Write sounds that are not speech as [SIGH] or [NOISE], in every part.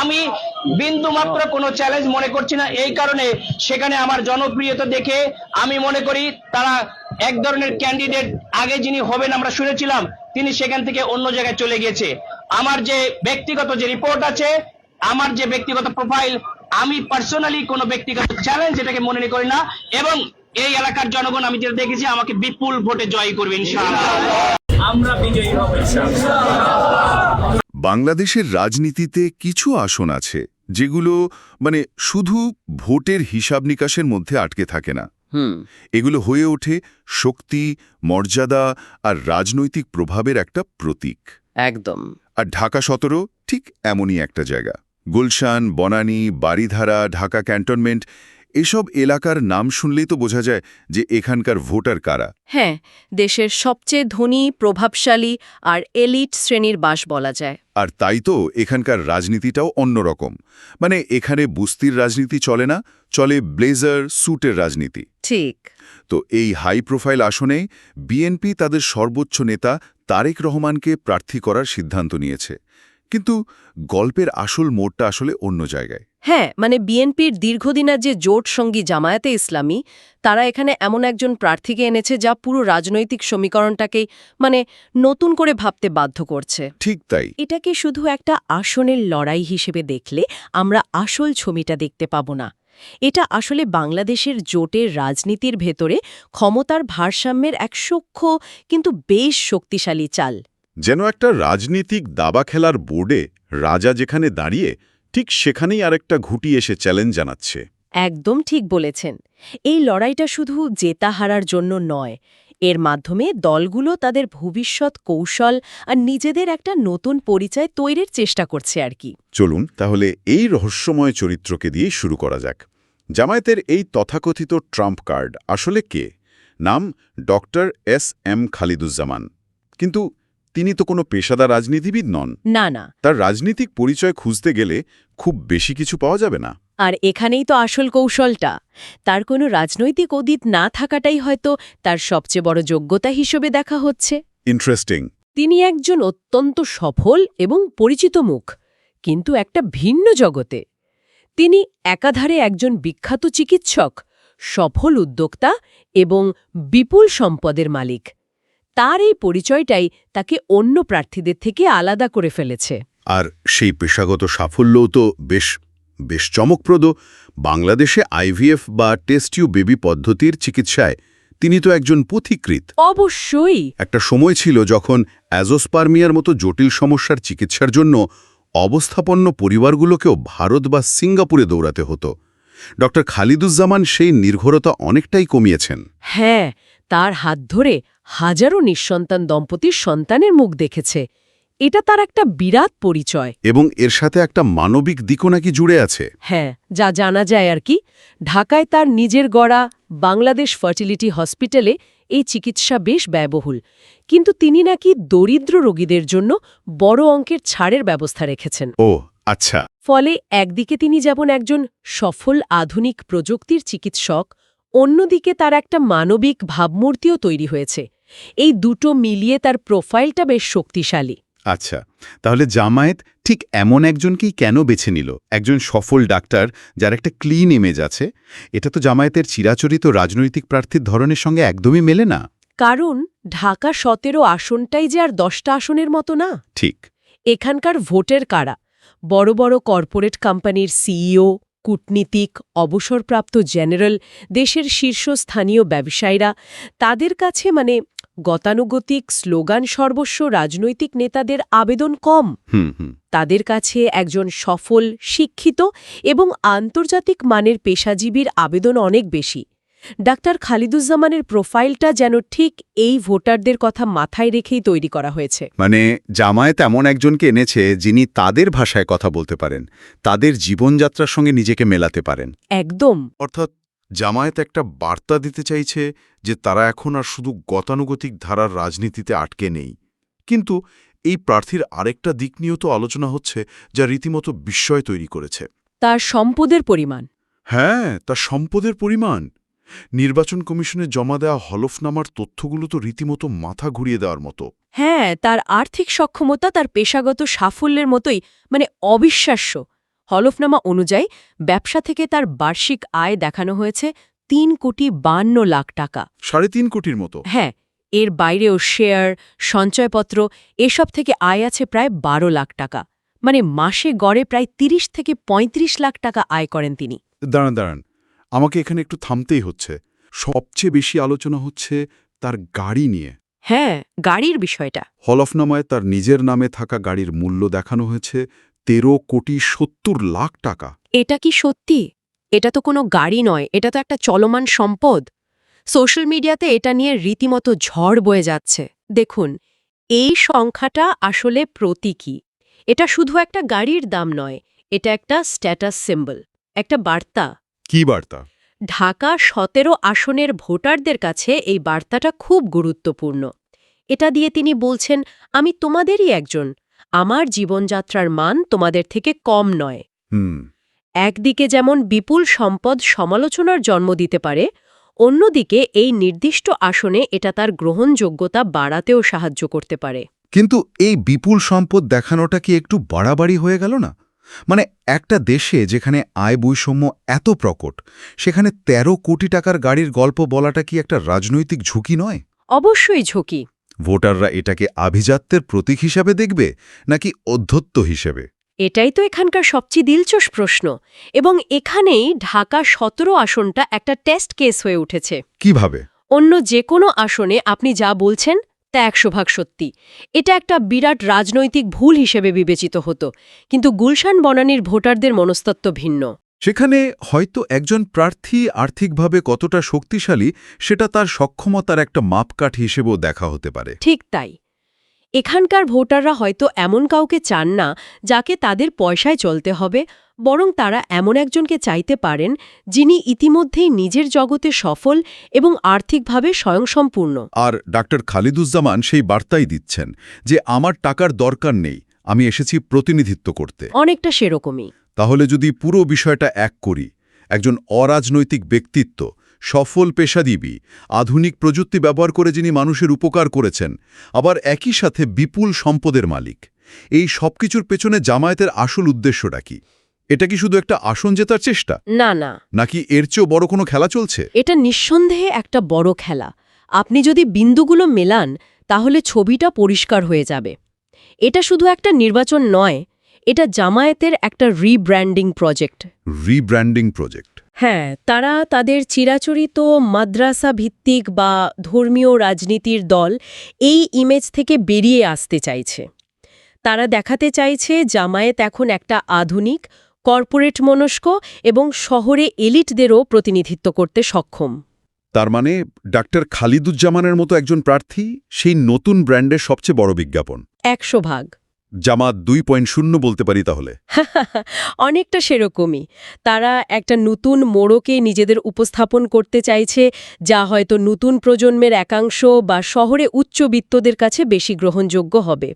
আমি বিন্দু মাত্র কোনো চ্যালেঞ্জ মনে করছি না। এই কারণে সেখানে আমার জনপ্রিয়তা দেখে আমি মনে করি তারা এক ধরনের ক্যান্ডিডেট আগে যিনি হবেন আমরা শুনেছিলাম, তিনি সেখান থেকে অন্য জায়গায় চলে গেছে আমার যে ব্যক্তিগত যে রিপোর্ট আছে, আমার যে ব্যক্তিগত প্রোফাইল আমি পার্সোনালি কোনো ব্যক্তিগত চ্যালেঞ্জ এটাকে মনে করি না এবং এই এলাকার জনগণ আমি যেটা দেখেছি, আমাকে বিপুল ভোটে জয় করবে আমরা বিজয়ী হব বাংলাদেশের রাজনীতিতে কিছু আসন আছে যেগুলো মানে শুধু ভোটের হিসাব নিকাশের মধ্যে আটকে থাকে না। হুম। এগুলো হয়ে ওঠে শক্তি মর্যাদা আর রাজনৈতিক প্রভাবের একটা প্রতীক। একদম। আর ঢাকা সতেরো ঠিক এমনই একটা জায়গা। গুলশান বনানী বাড়িধারা ঢাকা ক্যান্টনমেন্ট এসব এলাকার নাম শুনলেই তো বোঝা যায় যে এখানকার ভোটার কারা। হ্যাঁ দেশের সবচেয়ে ধনী প্রভাবশালী আর এলিট শ্রেণির বাস বলা যায়। আর তাই তো এখানকার রাজনীতিটাও অন্যরকম। মানে এখানে বুস্তির রাজনীতি চলে না চলে ব্লেজার স্যুটের রাজনীতি। ঠিক। তো এই হাই প্রোফাইল আসনে বিএনপি তাদের সর্বোচ্চ নেতা তারেক রহমানকে প্রার্থী করার সিদ্ধান্ত নিয়েছে। কিন্তু গল্পের আসল মোড়টা আসলে অন্য জায়গায়। হ্যাঁ মানে বিএনপির দীর্ঘদিনের যে জোট সঙ্গী জামায়াতে ইসলামী তারা এখানে এমন একজন প্রার্থীকে এনেছে যা পুরো রাজনৈতিক সমীকরণটাকেই মানে নতুন করে ভাবতে বাধ্য করছে। ঠিক তাই। এটাকে শুধু একটা আসনের লড়াই হিসেবে দেখলে আমরা আসল ছবিটা দেখতে পাব না। এটা আসলে বাংলাদেশের জোটের রাজনীতির ভেতরে ক্ষমতার ভারসাম্যের এক সূক্ষ্ম কিন্তু বেশ শক্তিশালী চাল। যেন একটা রাজনীতিক দাবা খেলার বোর্ডে রাজা যেখানে দাঁড়িয়ে ঠিক সেখানেই আরেকটা ঘুটি এসে চ্যালেঞ্জ জানাচ্ছে। একদম ঠিক বলেছেন। এই লড়াইটা শুধু জেতা হারার জন্য নয় এর মাধ্যমে দলগুলো তাদের ভবিষ্যৎ কৌশল আর নিজেদের একটা নতুন পরিচয় তৈরির চেষ্টা করছে আর কি। চলুন তাহলে এই রহস্যময় চরিত্রকে দিয়েই শুরু করা যাক। জামায়াতের এই তথাকথিত ট্রাম্প কার্ড আসলে কে? নাম ডক্টর এস এম খালিদুজ্জামান। কিন্তু তিনি তো কোনো পেশাদার রাজনীতিবিদ নন। না না। তার রাজনীতিক পরিচয় খুঁজতে গেলে খুব বেশি কিছু পাওয়া যাবে না। আর এখানেই তো আসল কৌশলটা। তার কোনো রাজনৈতিক অতীত না থাকাটাই হয়তো তার সবচেয়ে বড় যোগ্যতা হিসেবে দেখা হচ্ছে। ইন্টারেস্টিং তিনি একজন অত্যন্ত সফল এবং পরিচিত মুখ কিন্তু একটা ভিন্ন জগতে। তিনি একাধারে একজন বিখ্যাত চিকিৎসক সফল উদ্যোক্তা এবং বিপুল সম্পদের মালিক। তার এই পরিচয়টাই তাকে অন্য প্রার্থীদের থেকে আলাদা করে ফেলেছে। আর সেই পেশাগত সাফল্যও তো বেশ বেশ চমকপ্রদ। বাংলাদেশে আইভিএফ বা টেস্টিউ বেবি পদ্ধতির চিকিৎসায় তিনি তো একজন পথিকৃত অবশ্যই। একটা সময় ছিল যখন অ্যাজোস্পার্মিয়ার মতো জটিল সমস্যার চিকিৎসার জন্য অবস্থাপন্ন পরিবারগুলোকেও ভারত বা সিঙ্গাপুরে দৌড়াতে হতো। ড খালিদুজ্জামান সেই নির্ভরতা অনেকটাই কমিয়েছেন। হ্যাঁ তার হাত ধরে হাজারো নিঃসন্তান দম্পতির সন্তানের মুখ দেখেছে। এটা তার একটা বিরাট পরিচয়। এবং এর সাথে একটা মানবিক দিকও নাকি জুড়ে আছে। হ্যাঁ যা জানা যায় আর কি। ঢাকায় তার নিজের গড়া বাংলাদেশ ফার্টিলিটি হসপিটালে এই চিকিৎসা বেশ ব্যয়বহুল। কিন্তু তিনি নাকি দরিদ্র রোগীদের জন্য বড় অঙ্কের ছাড়ের ব্যবস্থা রেখেছেন। ও আচ্ছা। ফলে একদিকে তিনি যেমন একজন সফল আধুনিক প্রযুক্তির চিকিৎসক অন্যদিকে তার একটা মানবিক ভাবমূর্তিও তৈরি হয়েছে। এই দুটো মিলিয়ে তার প্রোফাইলটা বেশ শক্তিশালী। আচ্ছা তাহলে জামায়াত ঠিক এমন একজনকেই কেন বেছে নিল? একজন সফল ডাক্তার যার একটা ক্লিন ইমেজ আছে? এটা তো জামায়াতের চিরাচরিত রাজনৈতিক প্রার্থীর ধরনের সঙ্গে একদমই মেলে না। কারণ ঢাকা সতেরো আসনটাই যে আর দশটা আসনের মতো না। ঠিক। এখানকার ভোটের কারা? বড় বড় কর্পোরেট কোম্পানির সিইও কূটনীতিক অবসরপ্রাপ্ত জেনারেল দেশের শীর্ষস্থানীয় ব্যবসায়ীরা তাদের কাছে মানে গতানুগতিক স্লোগান সর্বস্ব রাজনৈতিক নেতাদের আবেদন কম। তাদের কাছে একজন সফল শিক্ষিত এবং আন্তর্জাতিক মানের পেশাজীবীর আবেদন অনেক বেশি। ডাক্তার খালিদুজ্জামানের প্রোফাইলটা যেন ঠিক এই ভোটারদের কথা মাথায় রেখেই তৈরি করা হয়েছে। মানে জামায়াত এমন একজনকে এনেছে যিনি তাদের ভাষায় কথা বলতে পারেন তাদের জীবনযাত্রার সঙ্গে নিজেকে মেলাতে পারেন। একদম। অর্থাৎ জামায়াত একটা বার্তা দিতে চাইছে যে তারা এখন আর শুধু গতানুগতিক ধারার রাজনীতিতে আটকে নেই। কিন্তু এই প্রার্থীর আরেকটা দিক নিয়েও তো আলোচনা হচ্ছে যা রীতিমতো বিস্ময় তৈরি করেছে। তার সম্পদের পরিমাণ। হ্যাঁ তার সম্পদের পরিমাণ। নির্বাচন কমিশনে জমা দেওয়া হলফনামার তথ্যগুলো তো রীতিমতো মাথা ঘুরিয়ে দেওয়ার মতো। হ্যাঁ তার আর্থিক সক্ষমতা তার পেশাগত সাফল্যের মতোই মানে অবিশ্বাস্য। হলফনামা অনুযায়ী ব্যবসা থেকে তার বার্ষিক আয় দেখানো হয়েছে তিন কোটি বান্ন লাখ টাকা। সাড়ে তিন কোটির মতো? হ্যাঁ এর বাইরেও শেয়ার সঞ্চয়পত্র এসব থেকে আয় আছে প্রায় বারো লাখ টাকা। মানে মাসে গড়ে প্রায় ৩০ থেকে ৩৫ লাখ টাকা আয় করেন তিনি। দাঁড়ান দাঁড়ান। আমাকে এখানে একটু থামতেই হচ্ছে। সবচেয়ে বেশি আলোচনা হচ্ছে তার গাড়ি নিয়ে। হ্যাঁ গাড়ির বিষয়টা। হলফনামায় তার নিজের নামে থাকা গাড়ির মূল্য দেখানো হয়েছে তেরো কোটি সত্তর লাখ টাকা। এটা কি সত্যি? এটা তো কোনো গাড়ি নয় এটা তো একটা চলমান সম্পদ। সোশ্যাল মিডিয়াতে এটা নিয়ে রীতিমতো ঝড় বয়ে যাচ্ছে। দেখুন এই সংখ্যাটা আসলে প্রতীকী। এটা শুধু একটা গাড়ির দাম নয় এটা একটা স্ট্যাটাস সিম্বল একটা বার্তা। কি বার্তা? ঢাকা সতেরো আসনের ভোটারদের কাছে এই বার্তাটা খুব গুরুত্বপূর্ণ। এটা দিয়ে তিনি বলছেন আমি তোমাদেরই একজন। আমার জীবনযাত্রার মান তোমাদের থেকে কম নয়। হুম। একদিকে যেমন বিপুল সম্পদ সমালোচনার জন্ম দিতে পারে অন্যদিকে এই নির্দিষ্ট আসনে এটা তার গ্রহণযোগ্যতা বাড়াতেও সাহায্য করতে পারে। কিন্তু এই বিপুল সম্পদ দেখানোটা কি একটু বাড়াবাড়ি হয়ে গেল না? মানে একটা দেশে যেখানে আয় বৈষম্য এত প্রকট সেখানে ১৩ কোটি টাকার গাড়ির গল্প বলাটা কি একটা রাজনৈতিক ঝুঁকি নয়? অবশ্যই ঝুঁকি। ভোটাররা এটাকে আভিজাত্যের প্রতীক হিসাবে দেখবে নাকি অধ্যত্ত হিসেবে? এটাই তো এখানকার সবচেয়ে দিলচস প্রশ্ন এবং এখানেই ঢাকা সতেরো আসনটা একটা টেস্ট কেস হয়ে উঠেছে। কীভাবে? অন্য যে কোনো আসনে আপনি যা বলছেন তা একশো ভাগ সত্যি। এটা একটা বিরাট রাজনৈতিক ভুল হিসেবে বিবেচিত হতো কিন্তু গুলশান বনানীর ভোটারদের মনস্তত্ব ভিন্ন। সেখানে হয়তো একজন প্রার্থী আর্থিকভাবে কতটা শক্তিশালী সেটা তার সক্ষমতার একটা মাপকাঠ হিসেবেও দেখা হতে পারে। ঠিক তাই। এখানকার ভোটাররা হয়তো এমন কাউকে চান না যাকে তাদের পয়সায় চলতে হবে বরং তারা এমন একজনকে চাইতে পারেন যিনি ইতিমধ্যেই নিজের জগতে সফল এবং আর্থিকভাবে স্বয়ংসম্পূর্ণ। আর ডাক্তার খালিদুজ্জামান সেই বার্তাই দিচ্ছেন যে আমার টাকার দরকার নেই আমি এসেছি প্রতিনিধিত্ব করতে। অনেকটা সেরকমই। তাহলে যদি পুরো বিষয়টা এক করি একজন অরাজনৈতিক ব্যক্তিত্ব সফল পেশাজীবী আধুনিক প্রযুক্তি ব্যবহার করে যিনি মানুষের উপকার করেছেন আবার একই সাথে বিপুল সম্পদের মালিক। এই সবকিছুর পেছনে জামায়াতের আসল উদ্দেশ্যটা কি? এটা কি শুধু একটা আসন জেতার চেষ্টা? না না। নাকি এর চেয়েও বড় কোনো খেলা চলছে? এটা নিঃসন্দেহে একটা বড় খেলা। আপনি যদি বিন্দুগুলো মেলান তাহলে ছবিটা পরিষ্কার হয়ে যাবে। এটা শুধু একটা নির্বাচন নয় এটা জামায়াতের একটা রিব্র্যান্ডিং প্রজেক্ট রিব্র্যান্ডিং প্রজেক্ট হ্যাঁ তারা তাদের চিরাচরিত মাদ্রাসা ভিত্তিক বা ধর্মীয় রাজনীতির দল এই ইমেজ থেকে বেরিয়ে আসতে চাইছে। তারা দেখাতে চাইছে জামায়াত এখন একটা আধুনিক কর্পোরেট মনস্ক এবং শহরে এলিটদেরও প্রতিনিধিত্ব করতে সক্ষম। তার মানে ডাক্তার খালিদুজ্জামানের মতো একজন প্রার্থী সেই নতুন ব্র্যান্ডের সবচেয়ে বড় বিজ্ঞাপন। একশো ভাগ। জামাত দুই পয়েন্ট শূন্য বলতে পারি তাহলে। [LAUGHS] অনেকটা সেরকমই। তারা একটা নতুন মোড়কে নিজেদের উপস্থাপন করতে চাইছে যা হয়তো নতুন প্রজন্মের একাংশ বা শহরে উচ্চবিত্তদের কাছে বেশি গ্রহণযোগ্য হবে।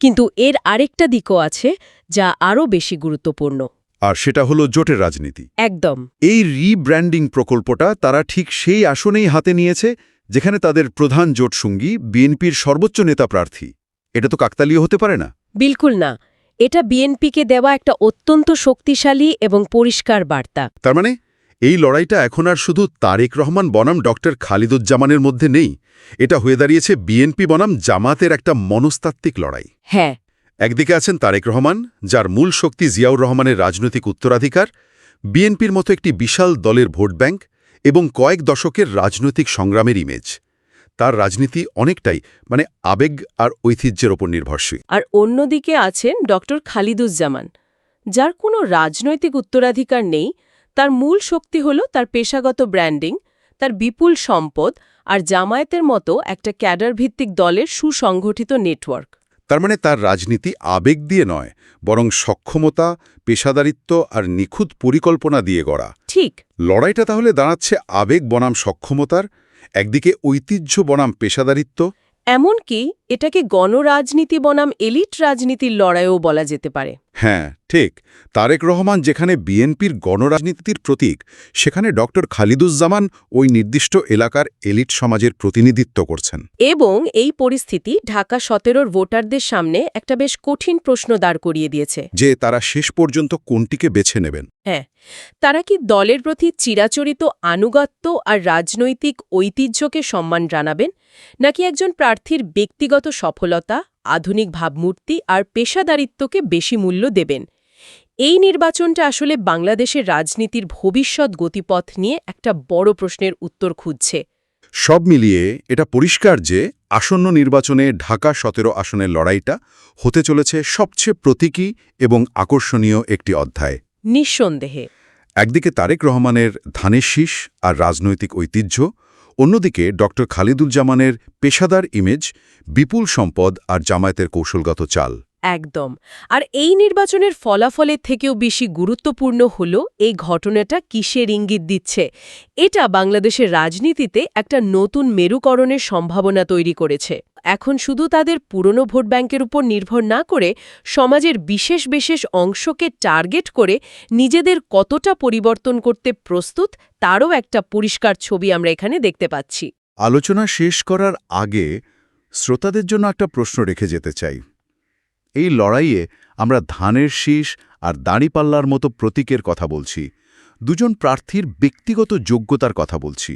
কিন্তু এর আরেকটা দিকও আছে যা আরও বেশি গুরুত্বপূর্ণ। আর সেটা হলো জোটের রাজনীতি। একদম। এই রিব্র্যান্ডিং প্রকল্পটা তারা ঠিক সেই আসনেই হাতে নিয়েছে যেখানে তাদের প্রধান জোটসঙ্গী বিএনপির সর্বোচ্চ নেতা প্রার্থী। এটা তো কাকতালীয় হতে পারে না। বিলকুল না। এটা বিএনপিকে দেওয়া একটা অত্যন্ত শক্তিশালী এবং পরিষ্কার বার্তা। তার মানে এই লড়াইটা এখন আর শুধু তারেক রহমান বনাম ডক্টর খালিদুজ্জামানের মধ্যে নেই এটা হয়ে দাঁড়িয়েছে বিএনপি বনাম জামাতের একটা মনস্তাত্ত্বিক লড়াই। হ্যাঁ। একদিকে আছেন তারেক রহমান যার মূল শক্তি জিয়াউর রহমানের রাজনৈতিক উত্তরাধিকার বিএনপির মতো একটি বিশাল দলের ভোট ব্যাংক এবং কয়েক দশকের রাজনৈতিক সংগ্রামের ইমেজ তার রাজনীতি অনেকটাই মানে আবেগ আর ঐতিহ্যের ওপর নির্ভরশীল। আর অন্যদিকে আছেন ডক্টর খালিদুজ্জামান যার কোনো রাজনৈতিক উত্তরাধিকার নেই তার মূল শক্তি হল তার পেশাগত ব্র্যান্ডিং তার বিপুল সম্পদ আর জামায়াতের মতো একটা ক্যাডার ভিত্তিক দলের সুসংগঠিত নেটওয়ার্ক। তার মানে তার রাজনীতি আবেগ দিয়ে নয় বরং সক্ষমতা পেশাদারিত্ব আর নিখুঁত পরিকল্পনা দিয়ে গড়া। ঠিক। লড়াইটা তাহলে দাঁড়াচ্ছে আবেগ বনাম সক্ষমতার একদিকে ঐতিহ্য বনাম পেশাদারিত্ব এমনকি এটাকে গণরাজনীতি বনাম এলিট রাজনীতির লড়াইও বলা যেতে পারে। হ্যাঁ ঠিক। তারেক রহমান যেখানে বিএনপির গণরাজনীতির প্রতীক সেখানে ডক্টর খালিদুজ্জামান ওই নির্দিষ্ট এলাকার এলিট সমাজের প্রতিনিধিত্ব করছেন। এবং এই পরিস্থিতি ঢাকা সতেরোর ভোটারদের সামনে একটা বেশ কঠিন প্রশ্ন দাঁড় করিয়ে দিয়েছে। যে তারা শেষ পর্যন্ত কোনটিকে বেছে নেবেন? হ্যাঁ তারা কি দলের প্রতি চিরাচরিত আনুগত্য আর রাজনৈতিক ঐতিহ্যকে সম্মান জানাবেন নাকি একজন প্রার্থীর ব্যক্তিগত সফলতা? আধুনিক ভাবমূর্তি আর পেশাদারিত্বকে বেশি মূল্য দেবেন। এই নির্বাচনটা আসলে বাংলাদেশের রাজনীতির ভবিষ্যৎ গতিপথ নিয়ে একটা বড় প্রশ্নের উত্তর খুঁজছে। সব মিলিয়ে এটা পরিষ্কার যে আসন্ন নির্বাচনে ঢাকা সতেরো আসনের লড়াইটা হতে চলেছে সবচেয়ে প্রতীকী এবং আকর্ষণীয় একটি অধ্যায়। নিঃসন্দেহে। একদিকে তারেক রহমানের ধানের শীষ আর রাজনৈতিক ঐতিহ্য অন্যদিকে ড খালিদুজ্জামানের পেশাদার ইমেজ বিপুল সম্পদ আর জামায়াতের কৌশলগত চাল। একদম। আর এই নির্বাচনের ফলাফলের থেকেও বেশি গুরুত্বপূর্ণ হল এই ঘটনাটা কিসের ইঙ্গিত দিচ্ছে। এটা বাংলাদেশের রাজনীতিতে একটা নতুন মেরুকরণের সম্ভাবনা তৈরি করেছে। এখন শুধু তাদের পুরনো ভোট ব্যাংকের উপর নির্ভর না করে সমাজের বিশেষ বিশেষ অংশকে টার্গেট করে নিজেদের কতটা পরিবর্তন করতে প্রস্তুত তারও একটা পরিষ্কার ছবি আমরা এখানে দেখতে পাচ্ছি। আলোচনা শেষ করার আগে শ্রোতাদের জন্য একটা প্রশ্ন রেখে যেতে চাই। এই লড়াইয়ে আমরা ধানের শীষ আর দাঁড়িপাল্লার মতো প্রতীকের কথা বলছি। দুজন প্রার্থীর ব্যক্তিগত যোগ্যতার কথা বলছি।